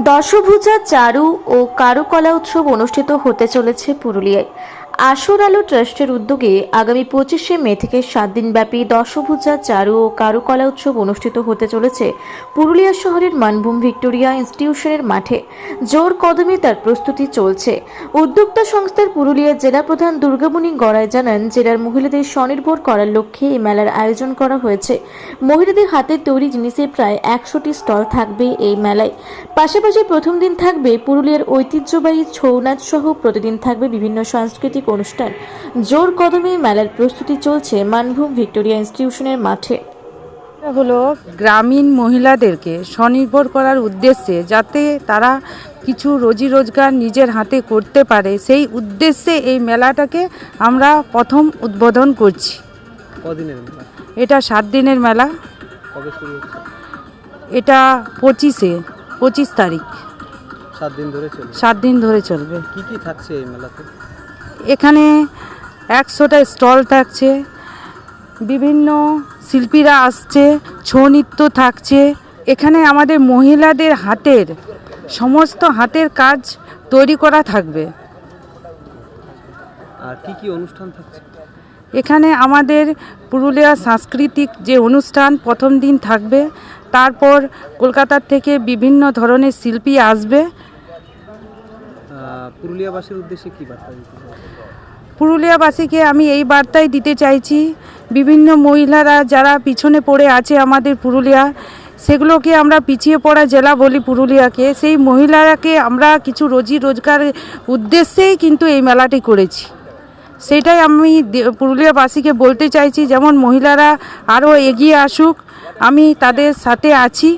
দশভূজা চারু ও কারুকলা উৎসব অনুষ্ঠিত হতে চলেছে পুরুলিয়ায়। আসর আলো ট্রাস্টের উদ্যোগে আগামী পঁচিশে মে থেকে সাত দিনব্যাপী দশভূজা, চারু ও কারুকলা উৎসব অনুষ্ঠিত হতে চলেছে পুরুলিয়া শহরের মানভূম ভিক্টোরিয়া ইনস্টিটিউশনের মাঠে। জোর কদমে তার প্রস্তুতি চলছে। উদ্যোক্তা সংস্থার পুরুলিয়ার জেলা প্রধান দুর্গামণি গড়াই জানান, জেলার মহিলাদের স্বনির্ভর করার লক্ষ্যে এই মেলার আয়োজন করা হয়েছে। মহিলাদের হাতের তৈরি জিনিসের প্রায় একশোটি স্টল থাকবে এই মেলায়। পাশাপাশি প্রথম দিন থাকবে পুরুলিয়ার ঐতিহ্যবাহী ছৌ নাচ সহ প্রতিদিন থাকবে বিভিন্ন সাংস্কৃতিক অনুষ্ঠান। জোর কদমে মেলার প্রস্তুতি চলছে মানভূম ভিক্টোরিয়া ইনস্টিটিউশনের মাঠে। হলো গ্রামীণ মহিলাদেরকে স্বনির্ভর করার উদ্দেশ্যে যাতে তারা কিছু রোজি রোজগার নিজের হাতে করতে পারে সেই উদ্দেশ্যে এই মেলাটাকে আমরা প্রথম উদ্বোধন করছি। এটা সাত দিনের মেলা। এটা পঁচিশে পঁচিশ তারিখ। সাত দিন ধরে চলবে। সাত দিন ধরে চলবে। কি কি থাকছে এই মেলাতে? এখানে একশোটা স্টল থাকছে বিভিন্ন শিল্পীরা আসছে ছৌ নৃত্য থাকছে। এখানে আমাদের মহিলাদের হাতের সমস্ত হাতের কাজ তৈরি করা থাকবে। আর কি কি অনুষ্ঠান থাকছে? এখানে আমাদের পুরুলিয়া সাংস্কৃতিক যে অনুষ্ঠান প্রথম দিন থাকবে তারপর কলকাতার থেকে বিভিন্ন ধরনের শিল্পী আসবে। পুরুলিয়াবাসীর উদ্দেশ্যে কি বার্তা দিতে পুরুলিয়াবাসীকে আমি এই বার্তাই দিতে চাইছি, বিভিন্ন মহিলারা যারা পিছনে পড়ে আছে আমাদের পুরুলিয়া, সেগুলোকে আমরা পিছিয়ে পড়া জেলা বলি পুরুলিয়াকে। সেই মহিলারাকে আমরা কিছু রোজি রোজগারের উদ্দেশ্যেই কিন্তু এই মেলাটি করেছি। সেটাই আমি পুরুলিয়াবাসীকে বলতে চাইছি, যেমন মহিলারা আরও এগিয়ে আসুক, আমি তাদের সাথে আছি।